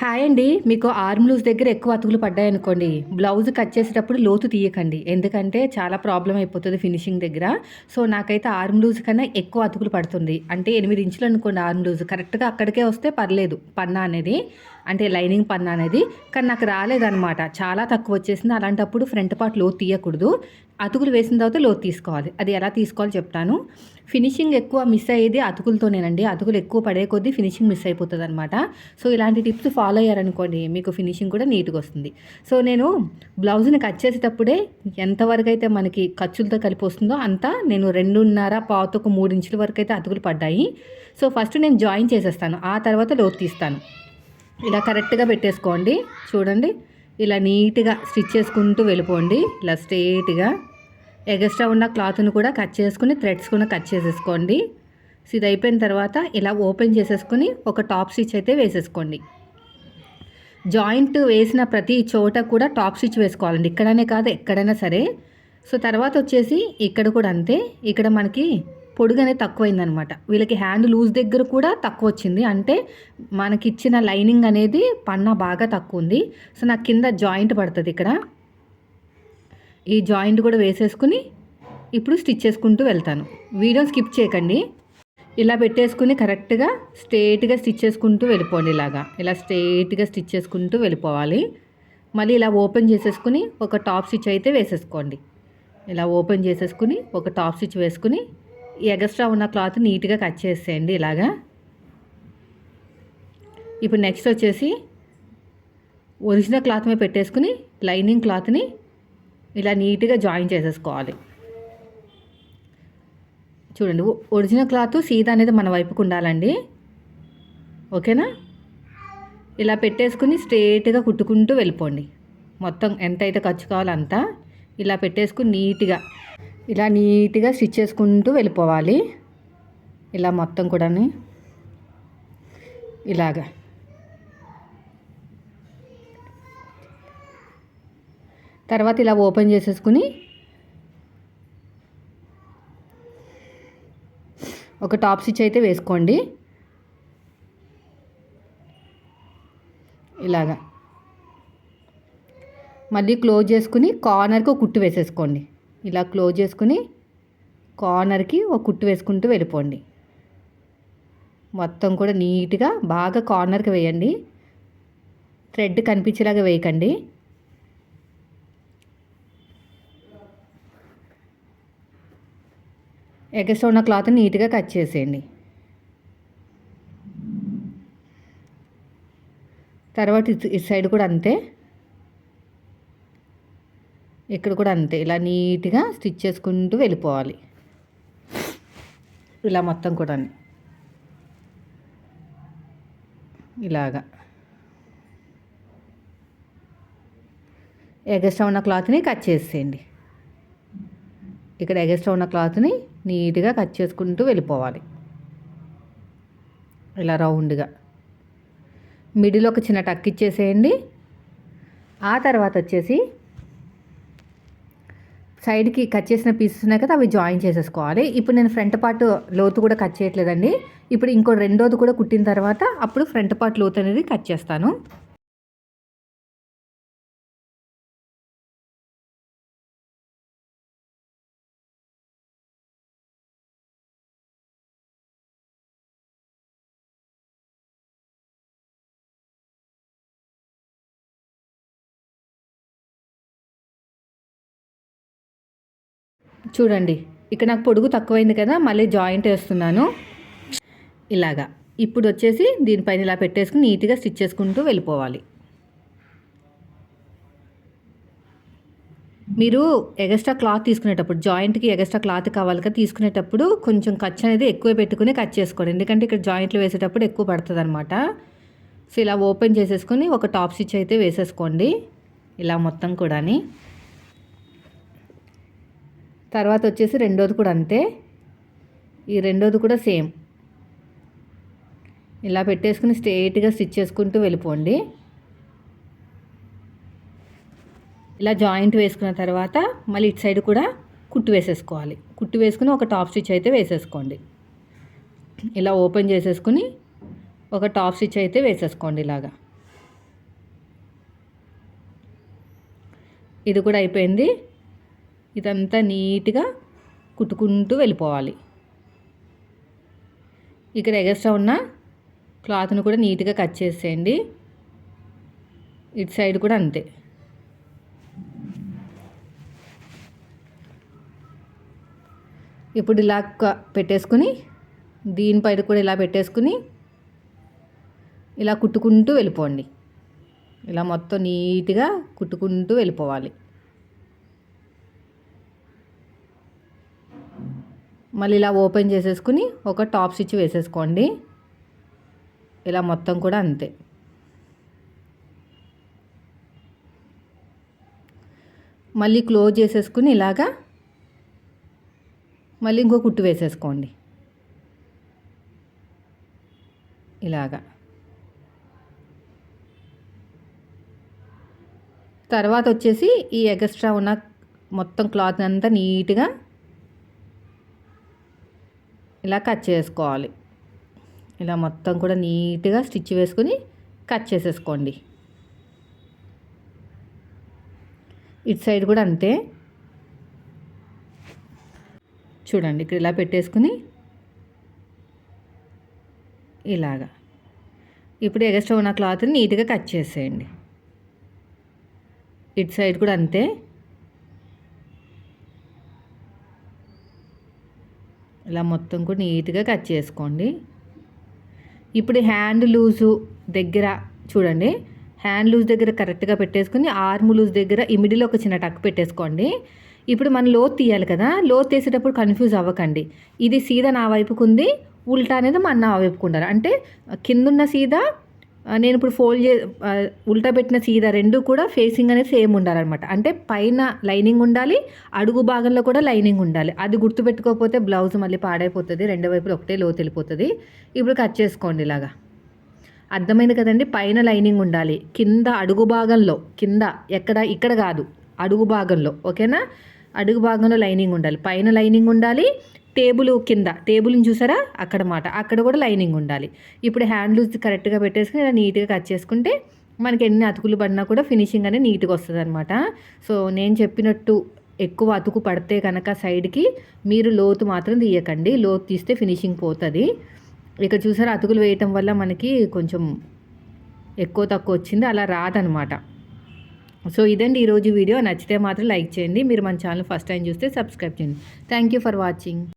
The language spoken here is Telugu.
హాయ్ అండి. మీకు ఆర్మ్ లూజ్ దగ్గర ఎక్కువ అతుకులు పడ్డాయనుకోండి. బ్లౌజ్ కట్ చేసేటప్పుడు లోతు తీయకండి. ఎందుకంటే చాలా ప్రాబ్లం అయిపోతుంది ఫినిషింగ్ దగ్గర. సో నాకైతే ఆర్మ్ లూజ్ కన్నా ఎక్కువ అతుకులు పడుతుంది. అంటే ఎనిమిది ఇంచులు అనుకోండి ఆర్మ్ లూజ్. కరెక్ట్గా అక్కడికే వస్తే పర్లేదు. పన్నా అనేది. అంటే లైనింగ్ పన్నా అనేది. కానీ నాకు రాలేదనమాట చాలా తక్కువ వచ్చేసింది. అలాంటప్పుడు ఫ్రంట్ పార్ట్ లోతు తీయకూడదు. అతుకులు వేసిన తర్వాత లోతు తీసుకోవాలి. అది ఎలా తీసుకోవాలో చెప్తాను. ఫినిషింగ్ ఎక్కువ మిస్ అయ్యేది అతుకులతోనేనండి. అతుకులు ఎక్కువ పడే కొద్దీ ఫినిషింగ్ మిస్ అయిపోతుంది అనమాట సో ఇలాంటి టిప్స్ ఫాలో అయ్యారనుకోండి మీకు ఫినిషింగ్ కూడా నీట్గా వస్తుంది. సో నేను బ్లౌజ్ని కట్ చేసేటప్పుడే ఎంతవరకు అయితే మనకి ఖర్చులతో కలిపి వస్తుందో అంతా నేను రెండున్నర పావుతో మూడు ఇంచుల వరకు అయితే అతుకులు పడ్డాయి. సో ఫస్ట్ నేను జాయిన్ చేసేస్తాను. ఆ తర్వాత లోతు తీస్తాను. ఇలా కరెక్ట్గా పెట్టేసుకోండి. చూడండి. ఇలా నీట్గా స్టిచ్ చేసుకుంటూ వెళ్ళిపోండి. ఇలా స్ట్రేట్గా ఎగస్ట్రా ఉన్న క్లాత్ని కూడా కట్ చేసుకుని థ్రెడ్స్ కూడా కట్ చేసేసుకోండి. సో ఇది అయిపోయిన తర్వాత ఇలా ఓపెన్ చేసేసుకుని ఒక టాప్ స్టిచ్ అయితే వేసేసుకోండి. జాయింట్ వేసిన ప్రతి చోట కూడా టాప్ స్టిచ్ వేసుకోవాలండి. ఇక్కడనే కాదు ఎక్కడైనా సరే. సో తర్వాత వచ్చేసి ఇక్కడ కూడా అంతే. ఇక్కడ మనకి పొడుగు అనేది తక్కువైందనమాట. వీళ్ళకి హ్యాండ్ లూజ్ దగ్గర కూడా తక్కువ వచ్చింది అంటే మనకిచ్చిన లైనింగ్ అనేది పన్న బాగా తక్కువ ఉంది సో నాకు కింద జాయింట్ పడుతుంది ఇక్కడ. ఈ జాయింట్ కూడా వేసేసుకుని ఇప్పుడు స్టిచ్ చేసుకుంటూ వెళ్తాను. వీడియో స్కిప్ చేయకండి. ఇలా పెట్టేసుకుని కరెక్ట్గా స్ట్రేట్గా స్టిచ్ చేసుకుంటూ వెళ్ళిపోండి ఇలాగా. ఇలా స్ట్రేట్గా స్టిచ్ చేసుకుంటూ వెళ్ళిపోవాలి. మళ్ళీ ఇలా ఓపెన్ చేసేసుకుని ఒక టాప్ స్టిచ్ అయితే వేసేసుకోండి. ఇలా ఓపెన్ చేసేసుకుని ఒక టాప్ స్టిచ్ వేసుకుని ఎగస్ట్రా ఉన్న క్లాత్ నీట్గా కట్ చేసేయండి ఇలాగా. ఇప్పుడు నెక్స్ట్ వచ్చేసి ఒరిజినల్ క్లాత్ మీద పెట్టేసుకుని లైనింగ్ క్లాత్ని ఇలా నీట్గా జాయిన్ చేసేసుకోవాలి. చూడండి ఒరిజినల్ క్లాత్ సీదా అనేది మన వైపుకు ఉండాలండి. ఓకేనా? ఇలా పెట్టేసుకుని స్ట్రేట్గా కుట్టుకుంటూ వెళ్ళిపోండి. మొత్తం ఎంత అయితే ఖర్చు కావాలో అంతా ఇలా పెట్టేసుకుని నీట్గా ఇలా నీట్గా స్టిచ్ చేసుకుంటూ వెళ్ళిపోవాలి. ఇలా మొత్తం కూడా ఇలాగా. తర్వాత ఇలా ఓపెన్ చేసేసుకుని ఒక టాప్ స్టిచ్ అయితే వేసుకోండి. ఇలాగా. మళ్ళీ క్లోజ్ చేసుకుని కార్నర్కి ఒక కుట్టు వేసేసుకోండి. ఇలా క్లోజ్ చేసుకుని కార్నర్కి ఒక కుట్టు వేసుకుంటూ వెళ్ళిపోండి. మొత్తం కూడా నీట్గా బాగా కార్నర్కి వేయండి. థ్రెడ్ కనిపించేలాగా వేయకండి. ఎగస్ట్ ఉన్న క్లాత్ నీట్గా కట్ చేసేయండి. తర్వాత ఇటు సైడ్ కూడా అంతే. ఇక్కడ కూడా అంతే. ఇలా నీట్గా స్టిచ్ చేసుకుంటూ వెళ్ళిపోవాలి. ఇలా మొత్తం కూడా ఇలాగా. ఎగస్ట్రా ఉన్న క్లాత్ని కట్ చేసేయండి. ఇక్కడ ఎగస్ట్రా ఉన్న క్లాత్ని నీట్గా కట్ చేసుకుంటూ వెళ్ళిపోవాలి. ఇలా రౌండ్గా. మిడిల్ ఒక చిన్న టక్ ఇచ్చేసేయండి. ఆ తర్వాత వచ్చేసి సైడ్కి కట్ చేసిన పీసెస్ ఉన్నాయి కదా అవి జాయిన్ చేసేసుకోవాలి. ఇప్పుడు నేను ఫ్రంట్ పార్ట్ లోతు కూడా కట్ చేయట్లేదండి. ఇప్పుడు ఇంకో రెండోది కూడా కుట్టిన తర్వాత అప్పుడు ఫ్రంట్ పార్ట్ లోతు అనేది కట్ చేస్తాను. చూడండి. ఇక్కడ నాకు పొడుగు తక్కువైంది కదా మళ్ళీ జాయింట్ వేస్తున్నాను. ఇలాగా. ఇప్పుడు వచ్చేసి దీనిపైన ఇలా పెట్టేసుకుని నీట్గా స్టిచ్ చేసుకుంటూ వెళ్ళిపోవాలి. మీరు ఎగస్ట్రా క్లాత్ తీసుకునేటప్పుడు జాయింట్కి ఎగస్ట్రా క్లాత్ కావాలి కదా తీసుకునేటప్పుడు కొంచెం ఖర్చు అనేది ఎక్కువ పెట్టుకుని కట్ చేసుకోండి. ఎందుకంటే ఇక్కడ జాయింట్లు వేసేటప్పుడు ఎక్కువ పడుతుంది అనమాట సో ఇలా ఓపెన్ చేసేసుకొని ఒక టాప్ స్టిచ్ అయితే వేసేసుకోండి. ఇలా మొత్తం కూడాని. తర్వాత వచ్చేసి రెండోది కూడా అంతే. ఈ రెండోది కూడా సేమ్. ఇలా పెట్టేసుకుని స్ట్రేట్గా స్టిచ్ చేసుకుంటూ వెళ్ళిపోండి. ఇలా జాయింట్ వేసుకున్న తర్వాత మళ్ళీ ఇటు సైడ్ కూడా కుట్టు వేసేసుకోవాలి. కుట్టు వేసుకుని ఒక టాప్ స్టిచ్ అయితే వేసేసుకోండి. ఇలా ఓపెన్ చేసేసుకుని ఒక టాప్ స్టిచ్ అయితే వేసేసుకోండి ఇలాగా. ఇది కూడా అయిపోయింది. ఇదంతా నీట్గా కుట్టుకుంటూ వెళ్ళిపోవాలి. ఇక్కడ ఎగస్ట్రా ఉన్న క్లాత్ను కూడా నీట్గా కట్ చేసేయండి. ఇటు సైడ్ కూడా అంతే. ఇప్పుడు ఇలా పెట్టేసుకుని దీనిపైన కూడా ఇలా పెట్టేసుకుని ఇలా కుట్టుకుంటూ వెళ్ళిపోండి. ఇలా మొత్తం నీట్గా కుట్టుకుంటూ వెళ్ళిపోవాలి. మళ్ళీ ఇలా ఓపెన్ చేసేసుకుని ఒక టాప్ స్టిచ్ వేసేసుకోండి. ఇలా మొత్తం కూడా అంతే. మళ్ళీ క్లోజ్ చేసేసుకుని ఇలాగా మళ్ళీ ఇంకో కుట్టు వేసేసుకోండి. ఇలాగా. తర్వాత వచ్చేసి ఈ ఎక్స్ట్రా ఉన్న మొత్తం క్లాత్ అంతా నీట్గా ఇలా కట్ చేసుకోవాలి. ఇలా మొత్తం కూడా నీట్గా స్టిచ్ వేసుకుని కట్ చేసేసుకోండి. ఇటు సైడ్ కూడా అంతే. చూడండి ఇక్కడ ఇలా పెట్టేసుకుని ఇలాగా. ఇప్పుడు ఎగస్ట్రా ఉన్న క్లాత్ని నీట్గా కట్ చేసేయండి. ఇటు సైడ్ కూడా అంతే. ఇలా మొత్తం కూడా నీట్గా కట్ చేసుకోండి. ఇప్పుడు హ్యాండ్ లూజు దగ్గర చూడండి. హ్యాండ్ లూజ్ దగ్గర కరెక్ట్గా పెట్టేసుకుని ఆర్మ్ లూజ్ దగ్గర ఇమిడిలో ఒక చిన్న టక్ పెట్టేసుకోండి. ఇప్పుడు మనం లోత్ తీయాలి కదా లోత్ తీసేటప్పుడు కన్ఫ్యూజ్ అవ్వకండి. ఇది సీదా నా వైపుకు ఉంది ఉల్టా అనేది మన నా వైపుకు ఉండాలి. అంటే కిందున్న సీదా నేను ఇప్పుడు ఫోల్డ్ చే ఉల్టా పెట్టిన సీదా రెండు కూడా ఫేసింగ్ అనేది సేమ్ ఉండాలన్నమాట. అంటే పైన లైనింగ్ ఉండాలి అడుగు భాగంలో కూడా లైనింగ్ ఉండాలి. అది గుర్తుపెట్టుకోకపోతే బ్లౌజ్ మళ్ళీ పాడైపోతుంది రెండు వైపులు ఒకటే లోతు వెళ్ళిపోతుంది. ఇప్పుడు కట్ చేసుకోండి ఇలాగా. అర్థమైంది కదండి? పైన లైనింగ్ ఉండాలి కింద అడుగు భాగంలో కింద ఎక్కడ ఇక్కడ కాదు అడుగు భాగంలో ఓకేనా? అడుగు భాగంలో లైనింగ్ ఉండాలి. పైన లైనింగ్ ఉండాలి టేబుల్ కింద టేబుల్ని చూసారా? అక్కడ మాట. అక్కడ కూడా లైనింగ్ ఉండాలి. ఇప్పుడు హ్యాండ్ లూజ్ కరెక్ట్గా పెట్టేసుకుని ఇలా నీట్గా కట్ చేసుకుంటే మనకి ఎన్ని అతుకులు పడినా కూడా ఫినిషింగ్ అనేది నీట్గా వస్తుంది అనమాట సో నేను చెప్పినట్టు ఎక్కువ అతుకు పడితే కనుక సైడ్కి మీరు లోతు మాత్రం తీయకండి. లోతు తీస్తే ఫినిషింగ్ పోతుంది. ఇక్కడ చూసారా? అతుకులు వేయటం వల్ల మనకి కొంచెం ఎక్కువ తక్కువ వచ్చింది. అలా రాదనమాట సో ఇదండి ఈరోజు వీడియో. నచ్చితే మాత్రం లైక్ చేయండి. మీరు మన ఛానల్ ఫస్ట్ టైం చూస్తే సబ్స్క్రైబ్ చేయండి. Thank you for watching.